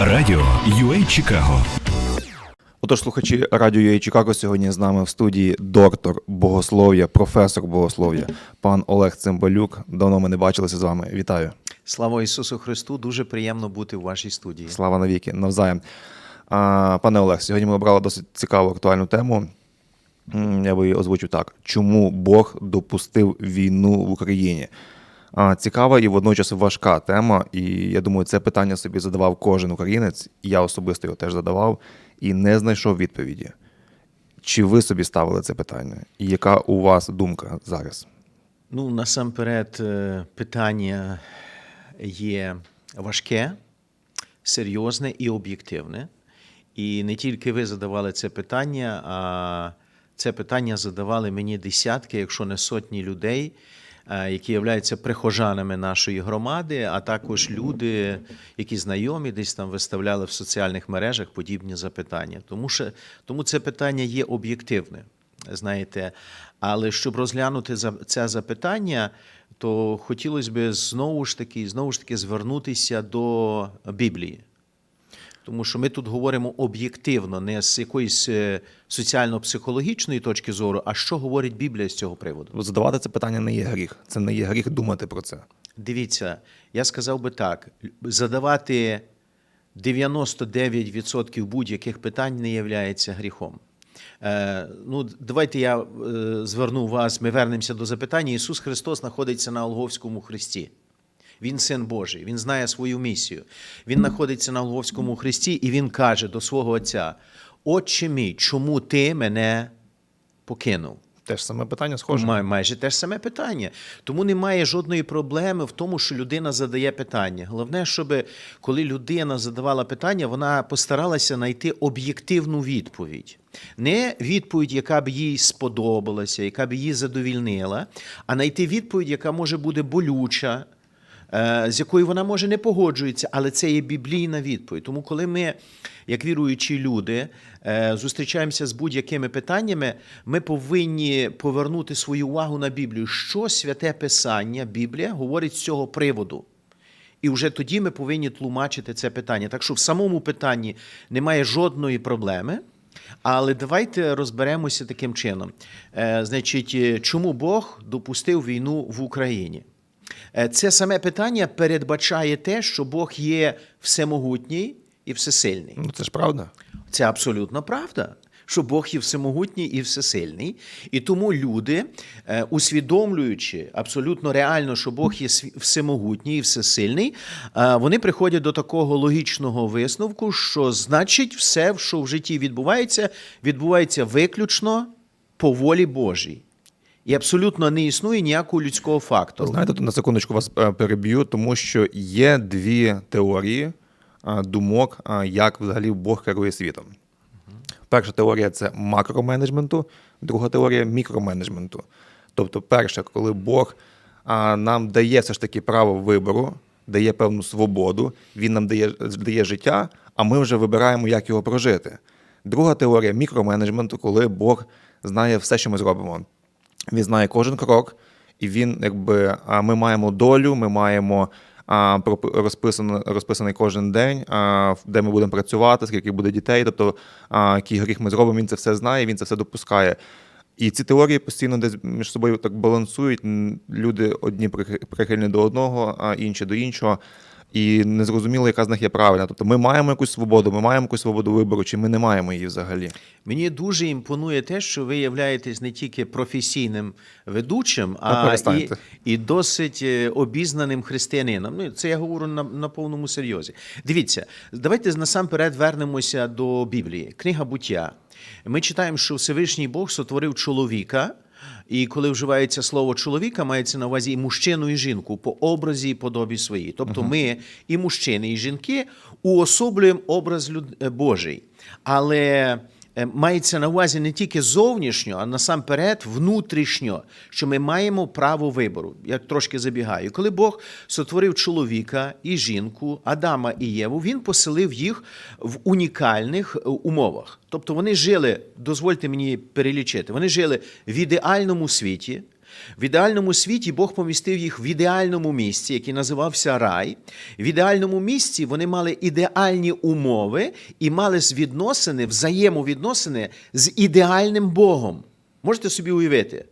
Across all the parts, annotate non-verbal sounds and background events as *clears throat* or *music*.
Радіо UA Чикаго Отож, слухачі радіо UA Чикаго сьогодні з нами в студії доктор богослов'я, професор богослов'я, пан Олег Цимбалюк. Давно ми не бачилися з вами. Вітаю. Слава Ісусу Христу! Дуже приємно бути в вашій студії. Слава навіки, навзаєм. А, пане Олег, сьогодні ми обрали досить цікаву актуальну тему. Я би її озвучив так: чому Бог допустив війну в Україні? Цікава і водночас важка тема. І я думаю, це питання собі задавав кожен українець. і Я особисто його теж задавав і не знайшов відповіді. Чи ви собі ставили це питання? І яка у вас думка зараз? Ну, насамперед, е, питання є важке, серйозне і об'єктивне. І не тільки ви задавали це питання, а це питання задавали мені десятки, якщо не сотні людей, які являються прихожанами нашої громади, а також люди, які знайомі, десь там виставляли в соціальних мережах подібні запитання. Тому, що, тому це питання є об'єктивне. Знаєте, але щоб розглянути це запитання, то хотілося б знову ж таки, знову ж таки звернутися до Біблії. Тому що ми тут говоримо об'єктивно, не з якоїсь е, соціально-психологічної точки зору, а що говорить Біблія з цього приводу. Задавати це питання не є гріх. Це не є гріх думати про це. Дивіться, я сказав би так: задавати 99% будь-яких питань не є гріхом. Е, ну, давайте я е, зверну вас, ми вернемося до запитання. Ісус Христос знаходиться на Олговському хресті. Він син Божий, він знає свою місію. Він знаходиться на Голговському хресті, і він каже до свого Отця: Отче мій, чому ти мене покинув? Теж саме питання схоже. Май, майже те ж саме питання. Тому немає жодної проблеми в тому, що людина задає питання. Головне, щоб коли людина задавала питання, вона постаралася знайти об'єктивну відповідь. Не відповідь, яка б їй сподобалася, яка б її задовільнила, а знайти відповідь, яка може бути болюча, з якою вона може не погоджується, але це є біблійна відповідь. Тому, коли ми, як віруючі люди, е, зустрічаємося з будь-якими питаннями, ми повинні повернути свою увагу на Біблію. Що святе Писання, Біблія говорить з цього приводу? І вже тоді ми повинні тлумачити це питання. Так що в самому питанні немає жодної проблеми. Але давайте розберемося таким чином. Е, значить, е, чому Бог допустив війну в Україні? Е, Це саме питання передбачає те, що Бог є всемогутній і всесильний. Ну це ж правда. Це абсолютно правда. Що Бог є всемогутній і всесильний, і тому люди, е, усвідомлюючи абсолютно реально, що Бог є всемогутній і всесильний, е, вони приходять до такого логічного висновку, що значить, все, що в житті відбувається, відбувається виключно по волі Божій. І абсолютно не існує ніякого людського фактору. Знаєте, на секундочку вас е, переб'ю, тому що є дві теорії е, думок, е, як взагалі Бог керує світом. Перша теорія це макроменеджменту, друга теорія мікроменеджменту. Тобто, перше, коли Бог нам дає все ж таки право вибору, дає певну свободу, він нам дає, дає життя, а ми вже вибираємо, як його прожити. Друга теорія мікроменеджменту, коли Бог знає все, що ми зробимо. Він знає кожен крок, і він, якби, ми маємо долю, ми маємо а, розписано, розписаний кожен день, а, де ми будемо працювати, скільки буде дітей, тобто а, який гріх ми зробимо, він це все знає, він це все допускає. І ці теорії постійно десь між собою так балансують. Люди одні прихи- прихильні до одного, а інші до іншого. І незрозуміло, яка з них є правильна. Тобто ми маємо якусь свободу, ми маємо якусь свободу вибору, чи ми не маємо її взагалі. Мені дуже імпонує те, що ви являєтесь не тільки професійним ведучим, а і, і досить е, обізнаним християнином. Ну, це я говорю на, на повному серйозі. Дивіться, давайте насамперед вернемося до Біблії. Книга буття. Ми читаємо, що Всевишній Бог сотворив чоловіка. І коли вживається слово чоловіка, мається на увазі і мужчину, і жінку по образі і подобі своїй. Тобто ми, і мужчини, і жінки, уособлюємо образ люд... е, Божий. Але мається на увазі не тільки зовнішньо, а насамперед внутрішньо, що ми маємо право вибору. Я трошки забігаю. Коли Бог сотворив чоловіка і жінку, Адама і Єву, він поселив їх в унікальних е, умовах. Тобто вони жили, дозвольте мені перелічити, вони жили в ідеальному світі, В ідеальному світі Бог помістив їх в ідеальному місці, який називався рай. В ідеальному місці вони мали ідеальні умови і мали відносини, взаємовідносини з ідеальним Богом. Можете собі уявити?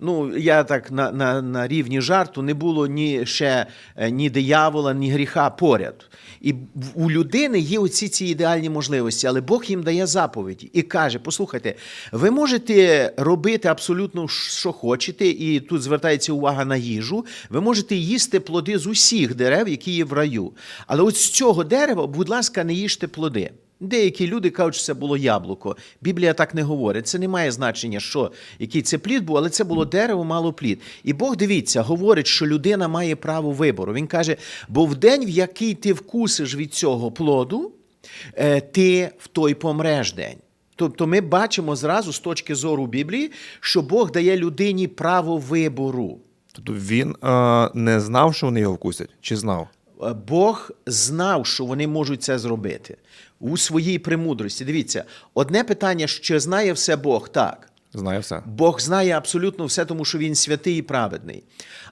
Ну, я так на, на, на рівні жарту не було ні ще е, ні диявола, ні гріха поряд. І у людини є оці ці ідеальні можливості, але Бог їм дає заповіді і каже: послухайте, ви можете робити абсолютно що хочете, і тут звертається увага на їжу. Ви можете їсти плоди з усіх дерев, які є в раю. Але от з цього дерева, будь ласка, не їжте плоди. Деякі люди кажуть, що це було яблуко. Біблія так не говорить. Це не має значення, що який це плід був, але це було дерево, мало плід. І Бог дивіться, говорить, що людина має право вибору. Він каже: бо в день, в який ти вкусиш від цього плоду, е, ти в той помреш день. Тобто ми бачимо зразу з точки зору Біблії, що Бог дає людині право вибору. Тобто він е, не знав, що вони його вкусять, чи знав? Е, Бог знав, що вони можуть це зробити у своїй премудрості. Дивіться, одне питання, що знає все Бог, так. Знає все. Бог знає абсолютно все, тому що він святий і праведний.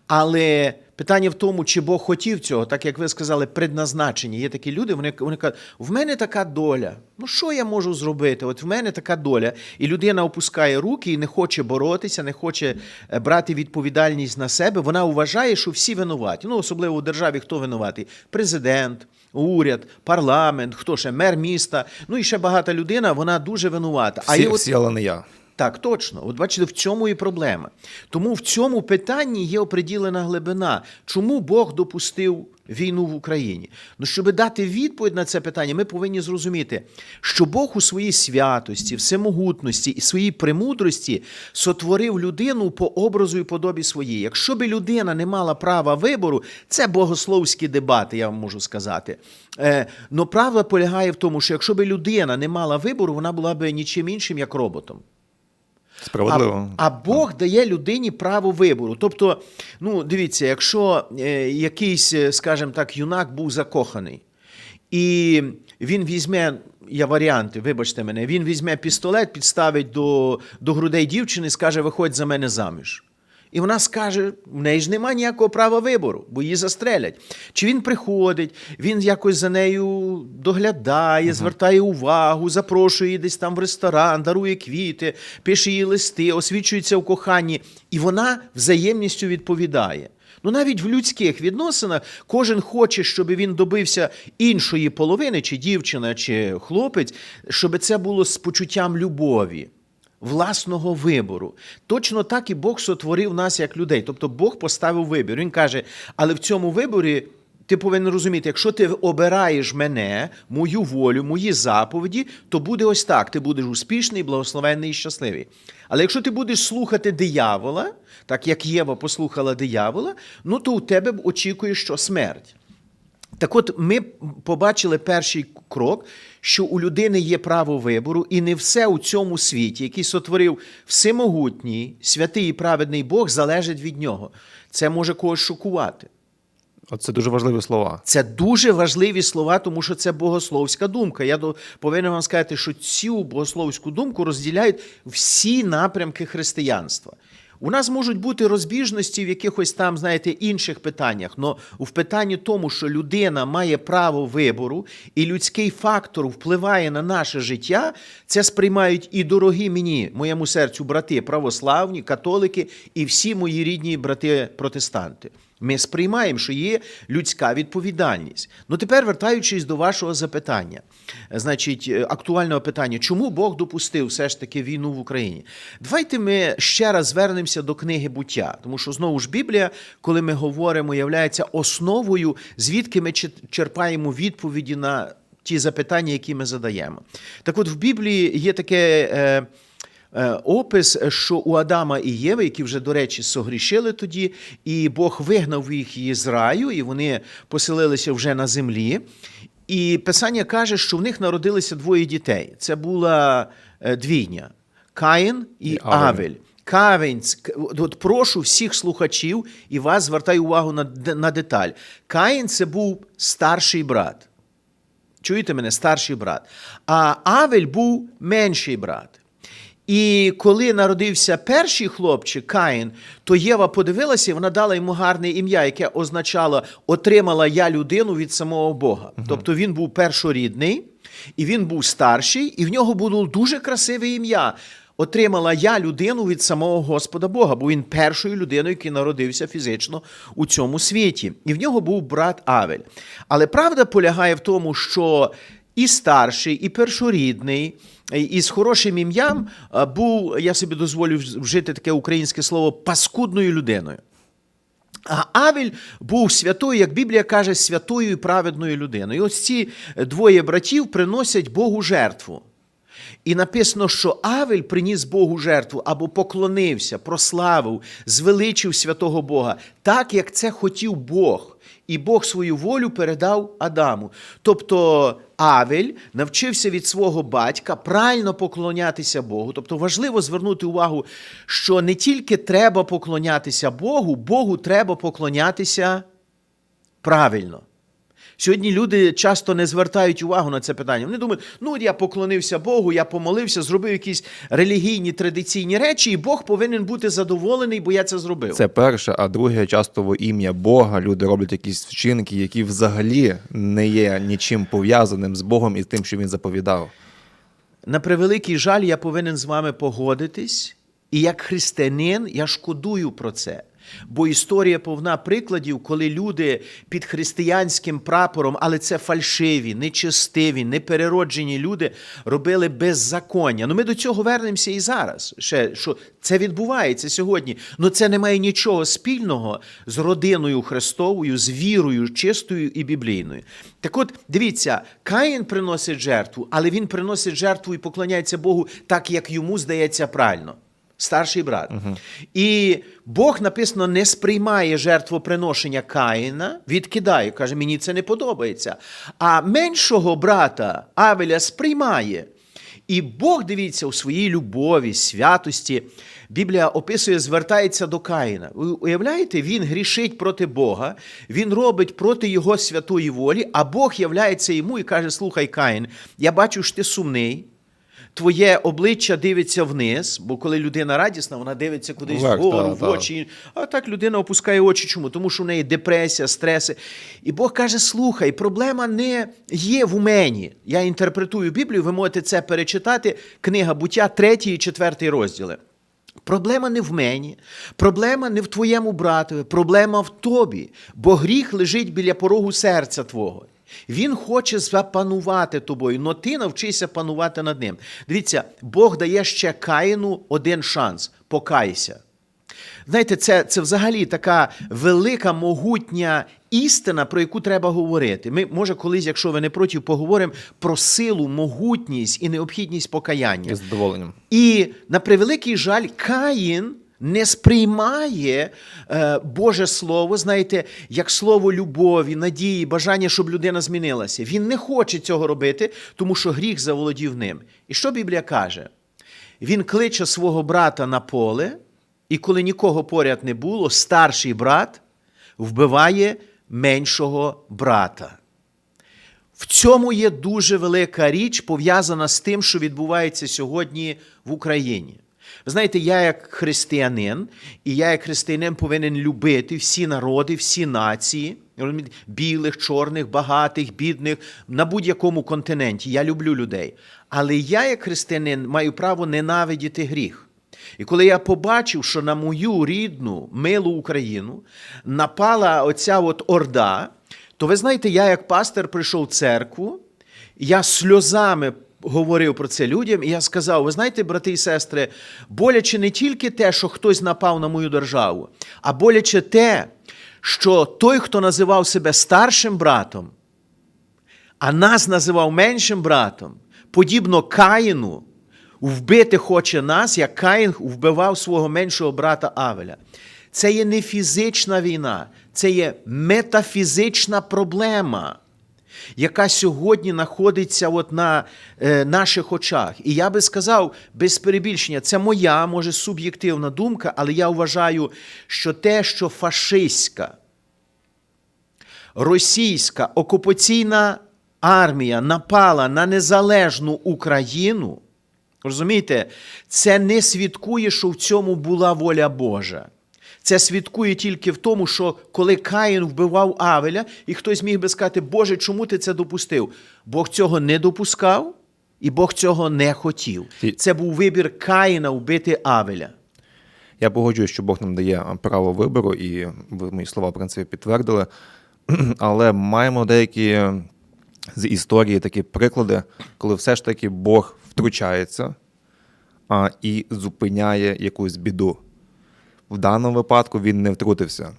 Але питання в тому, чи Бог хотів цього, так як ви сказали, предназначення. Є такі люди, вони, вони кажуть, в мене така доля. Ну що я можу зробити? От в мене така доля. І людина опускає руки і не хоче боротися, не хоче е, брати відповідальність на себе. Вона вважає, що всі винуваті. Ну, особливо у державі хто винуватий? Президент. Уряд, парламент, хто ще мер міста, ну і ще багата людина, вона дуже винувата. Всі, є от- але не я. Так, точно. От бачите, в цьому і проблема. Тому в цьому питанні є оприділена глибина. Чому Бог допустив війну в Україні? Ну, щоб дати відповідь на це питання, ми повинні зрозуміти, що Бог у своїй святості, всемогутності і своїй премудрості сотворив людину по образу і подобі своїй. Якщо би людина не мала права вибору, це богословські дебати, я вам можу сказати. Е, но правда полягає в тому, що якщо би людина не мала вибору, вона була б нічим іншим, як роботом. Справедливо. А, а Бог дає людині право вибору. Тобто, ну дивіться, якщо е, якийсь, е, скажімо так, юнак був закоханий, і він візьме, я варіанти, вибачте мене, він візьме пістолет, підставить до, до грудей дівчини, скаже, виходь за мене заміж. І вона скаже, в неї ж немає ніякого права вибору, бо її застрелять. Чи він приходить, він якось за нею доглядає, звертає увагу, запрошує її десь там в ресторан, дарує квіти, пише їй листи, освічується в коханні, і вона взаємністю відповідає. Ну навіть в людських відносинах кожен хоче, щоб він добився іншої половини, чи дівчина, чи хлопець, щоб це було з почуттям любові власного вибору. Точно так і Бог сотворив нас як людей. Тобто Бог поставив вибір. Він каже, але в цьому виборі. Ти повинен розуміти, якщо ти обираєш мене, мою волю, мої заповіді, то буде ось так: ти будеш успішний, благословенний і щасливий. Але якщо ти будеш слухати диявола, так як Єва послухала диявола, ну то у тебе очікує, що смерть. Так от ми побачили перший крок, що у людини є право вибору, і не все у цьому світі, який сотворив всемогутній, святий і праведний Бог, залежить від нього. Це може когось шокувати. Оце дуже важливі слова. Це дуже важливі слова, тому що це богословська думка. Я до- повинен вам сказати, що цю богословську думку розділяють всі напрямки християнства. У нас можуть бути розбіжності в якихось там, знаєте, інших питаннях, але в питанні тому, що людина має право вибору, і людський фактор впливає на наше життя, це сприймають і дорогі мені, моєму серцю, брати православні, католики і всі мої рідні брати протестанти. Ми сприймаємо, що є людська відповідальність. Ну тепер вертаючись до вашого запитання, значить, е, актуального питання, чому Бог допустив все ж таки війну в Україні? Давайте ми ще раз звернемося до книги буття, тому що знову ж Біблія, коли ми говоримо, є основою, звідки ми чер- черпаємо відповіді на ті запитання, які ми задаємо. Так от в Біблії є таке. Е, Е, Опис, що у Адама і Єви, які вже, до речі, согрішили тоді, і Бог вигнав їх із раю, і вони поселилися вже на землі. І Писання каже, що в них народилися двоє дітей. Це була е, двійня Каїн і, І Авель. Авель. Кавень, от прошу всіх слухачів і вас звертаю увагу на, на деталь. Каїн це був старший брат. Чуєте мене, старший брат. А Авель був менший брат. І коли народився перший хлопчик Каїн, то Єва подивилася, і вона дала йому гарне ім'я, яке означало отримала я людину від самого Бога. Тобто він був першорідний, і він був старший, і в нього було дуже красиве ім'я. Отримала я людину від самого Господа Бога, бо він першою людиною, який народився фізично у цьому світі. І в нього був брат Авель. Але правда полягає в тому, що і старший, і першорідний, і з хорошим ім'ям був, я собі дозволю вжити таке українське слово, паскудною людиною. А Авель був святою, як Біблія каже, святою і праведною людиною. І ось ці двоє братів приносять Богу жертву. І написано, що Авель приніс Богу жертву або поклонився, прославив, звеличив святого Бога, так як це хотів Бог. І Бог свою волю передав Адаму. Тобто Авель навчився від свого батька правильно поклонятися Богу. Тобто важливо звернути увагу, що не тільки треба поклонятися Богу, Богу треба поклонятися правильно. Сьогодні люди часто не звертають увагу на це питання. Вони думають, ну я поклонився Богу, я помолився, зробив якісь релігійні традиційні речі, і Бог повинен бути задоволений, бо я це зробив. Це перше, а друге, часто во ім'я Бога люди роблять якісь вчинки, які взагалі не є нічим пов'язаним з Богом і з тим, що він заповідав. На превеликий жаль, я повинен з вами погодитись, і як християнин я шкодую про це. Бо історія повна прикладів, коли люди під християнським прапором, але це фальшиві, нечестиві, неперероджені люди робили беззаконня. Ну ми до цього вернемося і зараз. Ще що це відбувається сьогодні. Ну це не має нічого спільного з родиною Христовою, з вірою чистою і біблійною. Так от, дивіться, Каїн приносить жертву, але він приносить жертву і поклоняється Богу так, як йому здається правильно. Старший брат. І Бог написано не сприймає жертвоприношення Каїна, відкидає, каже, мені це не подобається. А меншого брата Авеля сприймає. І Бог, дивіться, у своїй любові, святості, Біблія описує, звертається до Каїна. Ви уявляєте, він грішить проти Бога, він робить проти його святої волі, а Бог являється йому і каже: Слухай, Каїн, я бачу, що ти сумний. Твоє обличчя дивиться вниз, бо коли людина радісна, вона дивиться кудись Вверх, вгору, та, в та. очі. А так людина опускає очі. Чому? Тому що в неї депресія, стреси. І Бог каже: слухай, проблема не є в мені. Я інтерпретую Біблію, ви можете це перечитати. Книга буття, 3 і 4 розділи. Проблема не в мені, проблема не в твоєму братові, проблема в тобі, бо гріх лежить біля порогу серця твого. Він хоче запанувати тобою, але ти навчися панувати над ним. Дивіться, Бог дає ще Каїну один шанс покайся. Знаєте, це, це взагалі така велика, могутня істина, про яку треба говорити. Ми, може, колись, якщо ви не проти, поговоримо про силу, могутність і необхідність покаяння. Із задоволенням. І на превеликий жаль, Каїн не сприймає е, Боже Слово, знаєте, як слово любові, надії, бажання, щоб людина змінилася. Він не хоче цього робити, тому що гріх заволодів ним. І що Біблія каже? Він кличе свого брата на поле, і коли нікого поряд не було, старший брат вбиває меншого брата. В цьому є дуже велика річ, пов'язана з тим, що відбувається сьогодні в Україні. Знаєте, я як християнин, і я як християнин повинен любити всі народи, всі нації, білих, чорних, багатих, бідних, на будь-якому континенті. Я люблю людей. Але я, як християнин, маю право ненавидіти гріх. І коли я побачив, що на мою рідну, милу Україну напала оця от орда, то ви знаєте, я як пастор прийшов в церкву, я сльозами говорив про це людям, і я сказав: ви знаєте, брати і сестри, боляче не тільки те, що хтось напав на мою державу, а боляче те, що той, хто називав себе старшим братом, а нас називав меншим братом, подібно Каїну, вбити хоче нас, як Каїн вбивав свого меншого брата Авеля. Це є не фізична війна, це є метафізична проблема, яка сьогодні знаходиться от на е, наших очах. І я би сказав, без перебільшення, це моя, може, суб'єктивна думка, але я вважаю, що те, що фашистська, російська окупаційна армія напала на незалежну Україну, Розумієте, це не свідкує, що в цьому була воля Божа. Це свідкує тільки в тому, що коли Каїн вбивав Авеля, і хтось міг би сказати, Боже, чому ти це допустив? Бог цього не допускав, і Бог цього не хотів. Це був вибір Каїна вбити Авеля. Я погоджуюсь, що Бог нам дає право вибору, і ви мої слова, в принципі, підтвердили. *clears throat* Але маємо деякі з історії такі приклади, коли все ж таки Бог втручається а, і зупиняє якусь біду. В даному випадку він не втрутився.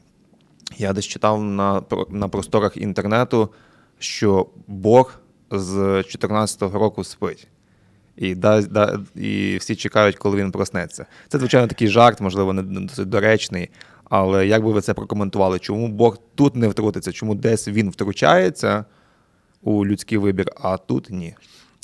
Я десь читав на, на просторах інтернету, що Бог з 14-го року спить. І, да, да, і всі чекають, коли він проснеться. Це, звичайно, такий жарт, можливо, не досить доречний. Але як би ви це прокоментували? Чому Бог тут не втрутиться? Чому десь він втручається у людський вибір, а тут ні?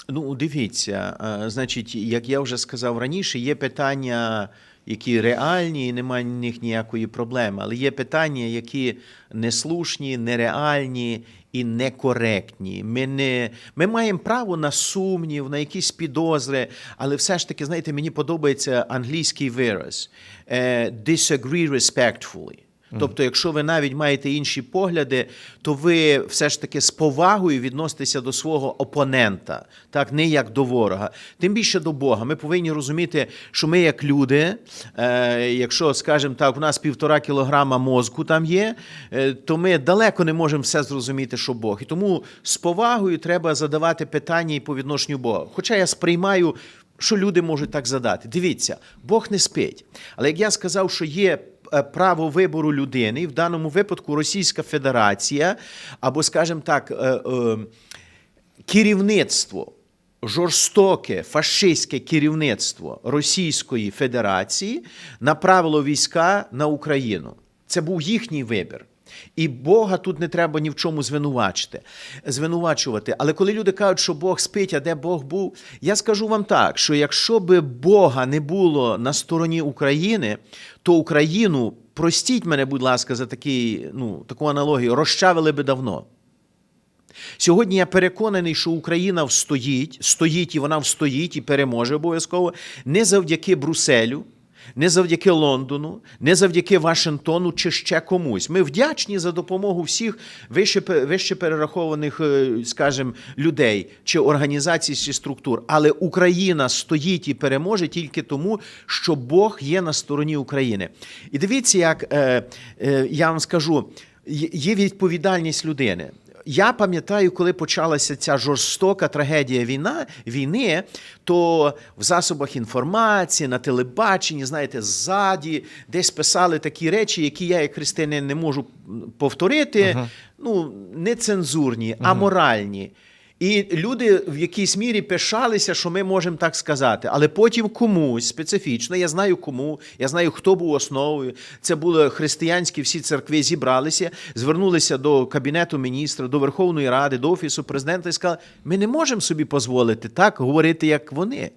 Ну, дивіться, е, значить, як я вже сказав раніше, є питання, які реальні, і немає в них ніякої проблеми. Але є питання, які неслушні, нереальні і некоректні. Ми, не, ми маємо право на сумнів, на якісь підозри, але все ж таки, знаєте, мені подобається англійський вираз е, disagree respectfully. Тобто, якщо ви навіть маєте інші погляди, то ви все ж таки з повагою відноситеся до свого опонента, так не як до ворога, тим більше до Бога. Ми повинні розуміти, що ми, як люди, е, якщо, скажімо так, у нас півтора кілограма мозку там є, е, то ми далеко не можемо все зрозуміти, що Бог. І тому з повагою треба задавати питання і по відношенню Бога. Хоча я сприймаю. Що люди можуть так задати? Дивіться, Бог не спить. Але як я сказав, що є право вибору людини, в даному випадку Російська Федерація, або, скажімо так, е, е, керівництво, жорстоке фашистське керівництво Російської Федерації направило війська на Україну. Це був їхній вибір. І Бога тут не треба ні в чому звинувачити, звинувачувати. Але коли люди кажуть, що Бог спить, а де Бог був, я скажу вам так, що якщо би Бога не було на стороні України, то Україну, простіть мене, будь ласка, за такий, ну, таку аналогію, розчавили би давно. Сьогодні я переконаний, що Україна встоїть, стоїть і вона встоїть і переможе обов'язково не завдяки Брюсселю, не завдяки Лондону, не завдяки Вашингтону чи ще комусь. Ми вдячні за допомогу всіх вище, вище перерахованих, е, скажімо, людей чи організацій чи структур. Але Україна стоїть і переможе тільки тому, що Бог є на стороні України. І дивіться, як е, е, я вам скажу, є- є відповідальність людини. Я пам'ятаю, коли почалася ця жорстока трагедія війна, війни, то в засобах інформації, на телебаченні, знаєте, ззаді десь писали такі речі, які я, як християнин, не можу повторити. Ну, не цензурні, а моральні. І люди в якійсь мірі пишалися, що ми можемо так сказати. Але потім комусь специфічно, я знаю кому, я знаю, хто був основою. Це були християнські всі церкви, зібралися, звернулися до Кабінету міністра, до Верховної Ради, до Офісу президента і сказали, ми не можемо собі дозволити так говорити, як вони.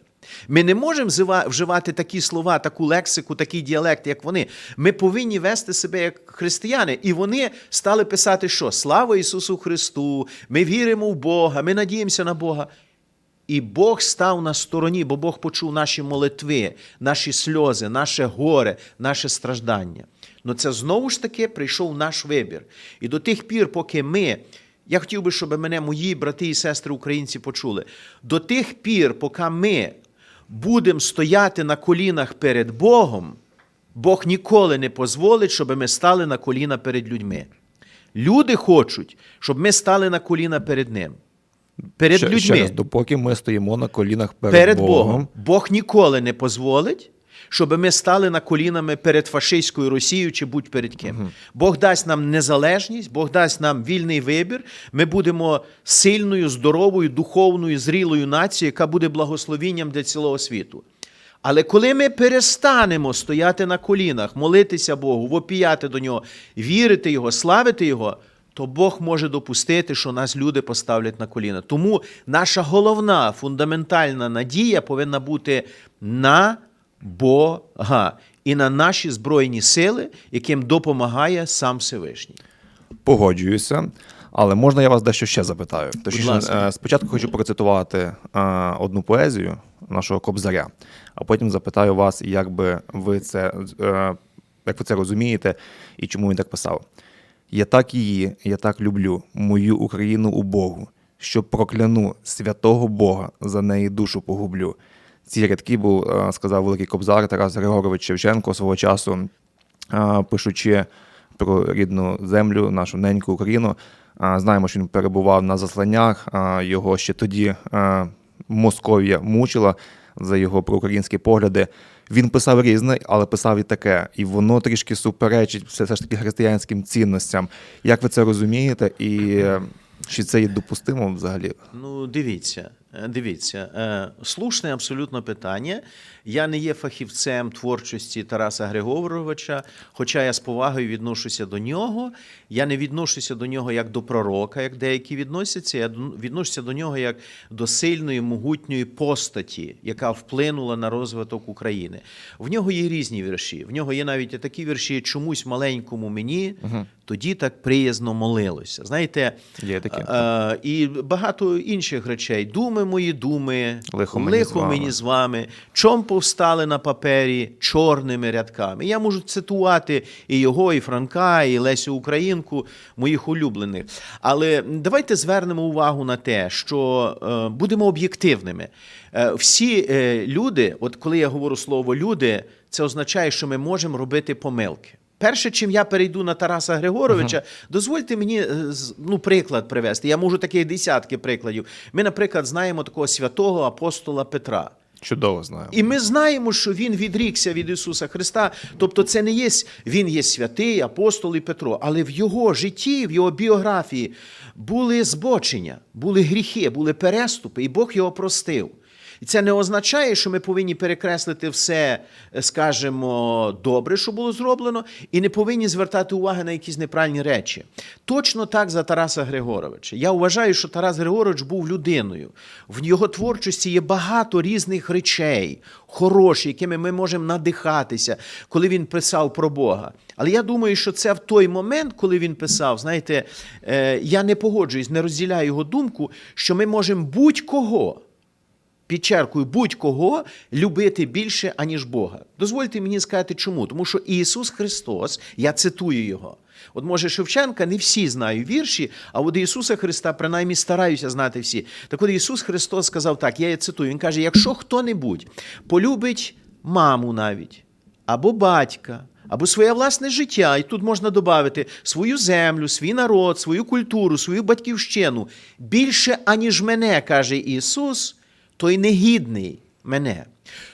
Ми не можемо вживати такі слова, таку лексику, такий діалект, як вони. Ми повинні вести себе як християни. І вони стали писати, що слава Ісусу Христу, ми віримо в Бога, ми надіємося на Бога. І Бог став на стороні, бо Бог почув наші молитви, наші сльози, наше горе, наше страждання. Ну це знову ж таки прийшов наш вибір. І до тих пір, поки ми. Я хотів би, щоб мене мої брати і сестри українці почули. До тих пір, поки ми будемо стояти на колінах перед Богом, Бог ніколи не дозволить, щоб ми стали на коліна перед людьми. Люди хочуть, щоб ми стали на коліна перед Ним. Перед ще, людьми. ще раз, допоки ми стоїмо на колінах перед, перед Богом, Богом. Бог ніколи не дозволить, щоб ми стали на колінами перед фашистською Росією чи будь перед ким. Бог дасть нам незалежність, Бог дасть нам вільний вибір. Ми будемо сильною, здоровою, духовною, зрілою нацією, яка буде благословінням для цілого світу. Але коли ми перестанемо стояти на колінах, молитися Богу, вопіяти до Нього, вірити Його, славити Його, то Бог може допустити, що нас люди поставлять на коліна. Тому наша головна фундаментальна надія повинна бути на Бога і на наші збройні сили, яким допомагає сам Всевишній. погоджуюся. Але можна я вас дещо ще запитаю? Точніше, е, спочатку хочу процитувати е, одну поезію нашого кобзаря. А потім запитаю вас, як би ви це, е, як ви це розумієте і чому він так писав. Я так її, я так люблю, мою Україну убогу, що прокляну святого Бога, за неї душу погублю. Ці рядки був, е, сказав великий кобзар Тарас Григорович Шевченко свого часу, е, пишучи про рідну землю, нашу неньку Україну. Знаємо, що він перебував на засланнях. Його ще тоді е, Московія мучила за його проукраїнські погляди. Він писав різне, але писав і таке. І воно трішки суперечить все, все ж таки християнським цінностям. Як ви це розумієте? І е, чи це є допустимо взагалі? Ну, дивіться, е, дивіться, е, слушне абсолютно питання. Я не є фахівцем творчості Тараса Григоровича, хоча я з повагою відношуся до нього. Я не відношуся до нього як до пророка, як деякі відносяться. Я відношуся до нього як до сильної, могутньої постаті, яка вплинула на розвиток України. В нього є різні вірші. В нього є навіть такі вірші чомусь маленькому мені, тоді так приязно молилося. Знаєте, Є такі. Е, і багато інших речей. Думи мої думи, Лихо мені з вами. мені з вами, чом повстали на папері чорними рядками. Я можу цитувати і його, і Франка, і Лесю Українку, моїх улюблених. Але давайте звернемо увагу на те, що е, будемо об'єктивними. Е, всі е, люди, от коли я говорю слово люди, це означає, що ми можемо робити помилки. Перше, чим я перейду на Тараса Григоровича, дозвольте мені е, ну, приклад привести. Я можу таких десятки прикладів. Ми, наприклад, знаємо такого святого апостола Петра. Чудово знаю. І ми знаємо, що він відрікся від Ісуса Христа. Тобто, це не є він є святий апостол і Петро, але в його житті, в його біографії були збочення, були гріхи, були переступи, і Бог його простив. І це не означає, що ми повинні перекреслити все, е, скажімо, добре, що було зроблено, і не повинні звертати уваги на якісь неправильні речі. Точно так за Тараса Григоровича. Я вважаю, що Тарас Григорович був людиною. В його творчості є багато різних речей, хороші, якими ми можемо надихатися, коли він писав про Бога. Але я думаю, що це в той момент, коли він писав, знаєте, е, я не погоджуюсь, не розділяю його думку, що ми можемо будь-кого підчеркую, будь-кого любити більше, аніж Бога. Дозвольте мені сказати, чому. Тому що Ісус Христос, я цитую його. От може Шевченка не всі знають вірші, а от Ісуса Христа принаймні стараюся знати всі. Так от Ісус Христос сказав так, я цитую, Він каже, якщо хто-небудь полюбить маму навіть, або батька, або своє власне життя, і тут можна додати свою землю, свій народ, свою культуру, свою батьківщину більше, аніж мене, каже Ісус, той негідний мене.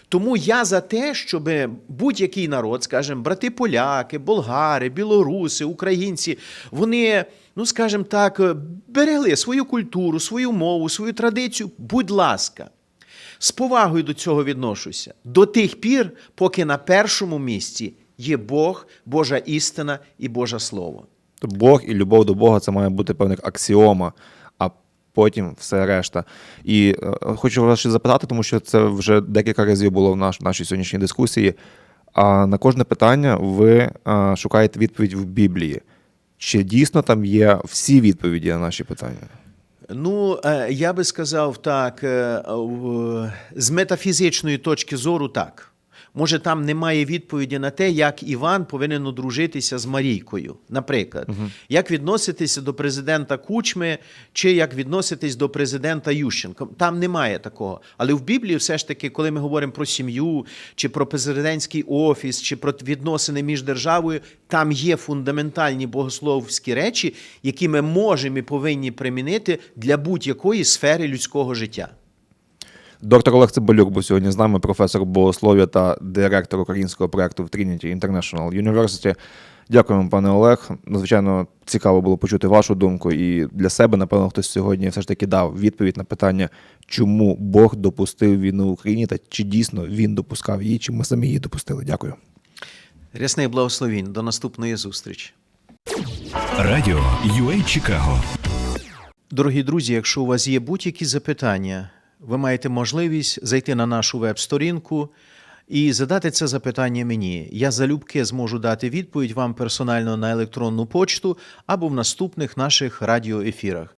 Тому я за те, щоб будь-який народ, скажімо, брати поляки, болгари, білоруси, українці, вони, ну скажімо так, берегли свою культуру, свою мову, свою традицію. Будь ласка, з повагою до цього відношуся до тих пір, поки на першому місці є Бог, Божа істина і Боже Слово. То Бог і любов до Бога це має бути певних аксіома, потім все решта. І е, хочу вас ще запитати, тому що це вже декілька разів було в наш, нашій сьогоднішній дискусії. А на кожне питання ви е, шукаєте відповідь в Біблії. Чи дійсно там є всі відповіді на наші питання? Ну, е, я би сказав так, в- з метафізичної точки зору, так. Може, там немає відповіді на те, як Іван повинен одружитися з Марійкою. Наприклад, як відноситися до президента Кучми, чи як відноситись до президента Ющенка. Там немає такого. Але в Біблії, все ж таки, коли ми говоримо про сім'ю, чи про президентський офіс, чи про відносини між державою, там є фундаментальні богословські речі, які ми можемо і повинні примінити для будь-якої сфери людського життя. Доктор Олег Цибалюк був сьогодні з нами, професор богослов'я та директор українського проекту в Trinity International University. Дякуємо, пане Олег. Надзвичайно цікаво було почути вашу думку. І для себе, напевно, хтось сьогодні все ж таки дав відповідь на питання, чому Бог допустив війну в Україні, та чи дійсно він допускав її, чи ми самі її допустили. Дякую. Рясний благословінь. До наступної зустрічі. Радіо UA Чикаго. Дорогі друзі, якщо у вас є будь-які запитання, ви маєте можливість зайти на нашу веб-сторінку і задати це запитання мені. Я залюбки зможу дати відповідь вам персонально на електронну почту або в наступних наших радіоефірах.